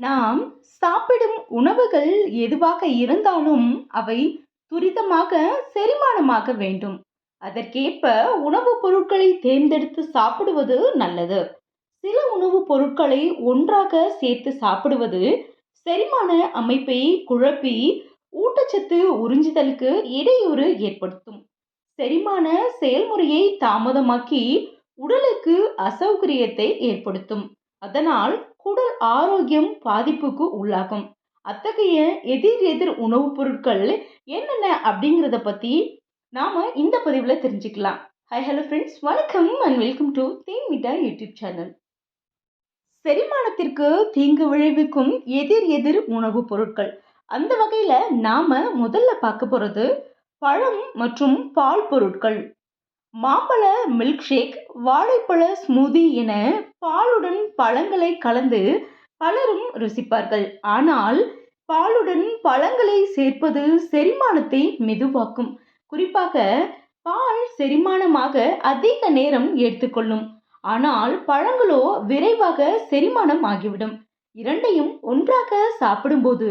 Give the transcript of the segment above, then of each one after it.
நாம் சாப்பிடும் உணவுகள் எதுவாக இருந்தாலும் அவை துரிதமாக செரிமானமாக வேண்டும். அதற்கேற்ப உணவுப் பொருட்களை தேர்ந்தெடுத்து சாப்பிடுவது நல்லது. சில உணவுப் பொருட்களை ஒன்றாக சேர்த்து சாப்பிடுவது செரிமான அமைப்பை குழப்பி ஊட்டச்சத்து உறிஞ்சுதலுக்கு இடையூறு ஏற்படுத்தும். செரிமான செயல்முறையை தாமதமாக்கி உடலுக்கு அசௌகரியத்தை ஏற்படுத்தும். அதனால் குடல் ஆரோக்கியம் பாதிப்புக்கு உள்ளாகும். அத்தகைய எதிர் எதிர் உணவுப் பொருட்கள் என்னென்ன அப்படிங்கிறத பற்றி நாம் இந்த பதிவில் தெரிஞ்சுக்கலாம். ஹை ஹலோ ஃப்ரெண்ட்ஸ் வணக்கம் and welcome to Then Mitta YouTube channel செரிமானத்திற்கு தீங்கு விளைவிக்கும் எதிர் எதிர் உணவுப் பொருட்கள். அந்த வகையில் நாம் முதல்ல பார்க்க போகிறது பழம் மற்றும் பால் பொருட்கள். மாம்பழ மில்க் ஷேக் வாழைப்பழ ஸ்மூதி என பாலுடன் பழங்களை கலந்து பலரும் ருசிப்பார்கள். ஆனால் பாலுடன் பழங்களை சேர்ப்பது செரிமானத்தை மெதுவாக்கும். குறிப்பாக பால் செரிமானமாக அதிக நேரம் எடுத்துக்கொள்ளும். ஆனால் பழங்களோ விரைவாக செரிமானம் ஆகிவிடும். இரண்டையும் ஒன்றாக சாப்பிடும்போது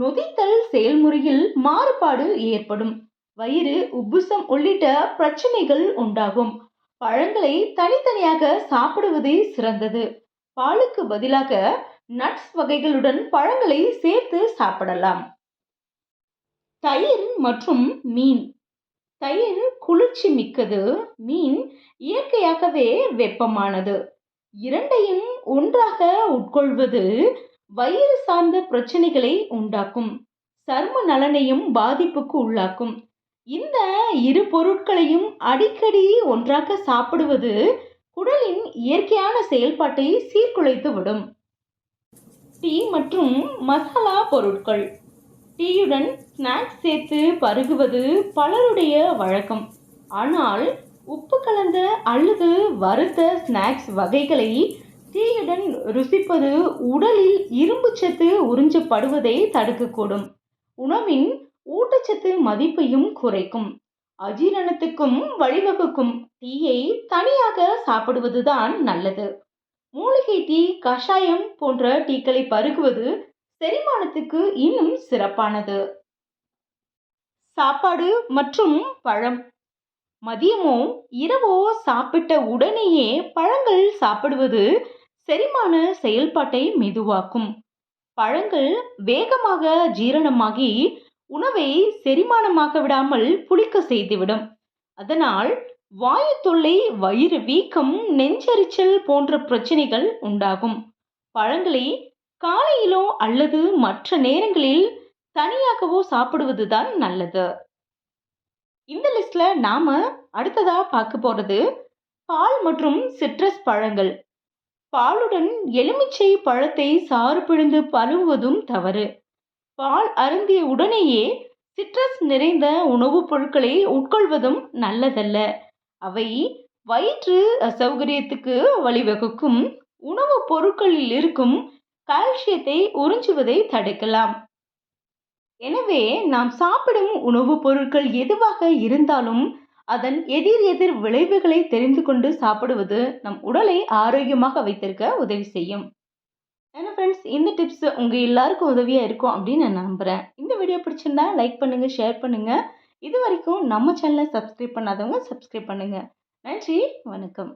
நொதித்தல் செயல்முறையில் மாறுபாடு ஏற்படும். வயிறு உப்புசம் உள்ளிட்ட பிரச்சனைகள் உண்டாகும். பழங்களை தனித்தனியாக சாப்பிடுவதே சிறந்தது. பாலுக்கு பதிலாக நட்ஸ் வகைகளுடன் பழங்களை சேர்த்து சாப்பிடலாம். தயிர் மற்றும் மீன். தயிர் குளிர்ச்சி மிக்கது. மீன் இயற்கையாகவே வெப்பமானது. இரண்டையும் ஒன்றாக உட்கொள்வது வயிறு சார்ந்த பிரச்சனைகளை உண்டாக்கும். சர்ம நலனையும் பாதிப்புக்கு உள்ளாக்கும். இந்த இரு பொருட்களையும் அடிக்கடி ஒன்றாக சாப்பிடுவது குடலின் இயற்கையான செயல்பாட்டை சீர்குலைத்து விடும் டீ மற்றும் மசாலா பொருட்கள். டீயுடன் ஸ்நாக்ஸ் சேர்த்து பருகுவது பலருடைய வழக்கம். ஆனால் உப்பு கலந்த அல்லது வறுத்த ஸ்நாக்ஸ் வகைகளை டீயுடன் ருசிப்பது உடலில் இரும்புச்சத்து உறிஞ்சப்படுவதை தடுக்கக்கூடும். உணவின் ஊட்டச்சத்து மதிப்பையும் குறைக்கும். அஜீரணத்துக்கும் வழிவகுக்கும் டீயை தனியாக சாப்பிடுவதுதான் நல்லது. மூலிகை டீ கஷாயம் போன்ற டீக்களை பருகுவது செரிமானத்துக்கு இன்னும் சிறப்பானது. சாப்பாடு மற்றும் பழம். மதியமோ இரவோ சாப்பிட்ட உடனேயே பழங்கள் சாப்பிடுவது செரிமான செயல்பாட்டை மெதுவாக்கும். பழங்கள் வேகமாக ஜீரணமாகி உணவை செரிமானமாக விடாமல் புளிக்க செய்துவிடும். அதனால் வாயு தொல்லை வயிறு வீக்கம் நெஞ்சரிச்சல் போன்ற பிரச்சனைகள் உண்டாகும். பழங்களை காலையிலோ அல்லது மற்ற நேரங்களில் தனியாகவோ சாப்பிடுவதுதான் நல்லது. இந்த லிஸ்ட்ல நாம அடுத்ததா பார்க்க போறது பால் மற்றும் சிட்ரஸ் பழங்கள். பாலுடன் எலுமிச்சை பழத்தை சாறு பிழிந்து பருகுவதும் தவறு. பால் அருந்திய உடனேயே சிட்ரஸ் நிறைந்த உணவுப் பொருட்களை உட்கொள்வதும் நல்லதல்ல. அவை வயிற்று அசௌகரியத்துக்கு வழிவகுக்கும். உணவுப் பொருட்களில் இருக்கும் கால்சியத்தை உறிஞ்சுவதை தடுக்கலாம். எனவே நாம் சாப்பிடும் உணவுப் பொருட்கள் எதுவாக இருந்தாலும் அதன் எதிர் எதிர் விளைவுகளை தெரிந்து கொண்டு சாப்பிடுவது நம் உடலை ஆரோக்கியமாக வைத்திருக்க உதவி செய்யும். ஏன்னா ஃப்ரெண்ட்ஸ் இந்த டிப்ஸ் உங்கள் எல்லாருக்கும் உதவியாக இருக்கும் அப்படின்னு நான் நம்புகிறேன் இந்த வீடியோ பிடிச்சிருந்தா லைக் பண்ணுங்கள் ஷேர் பண்ணுங்கள் இது வரைக்கும் நம்ம சேனலை சப்ஸ்கிரைப் பண்ணாதவங்க சப்ஸ்கிரைப் பண்ணுங்கள் நன்றி வணக்கம்.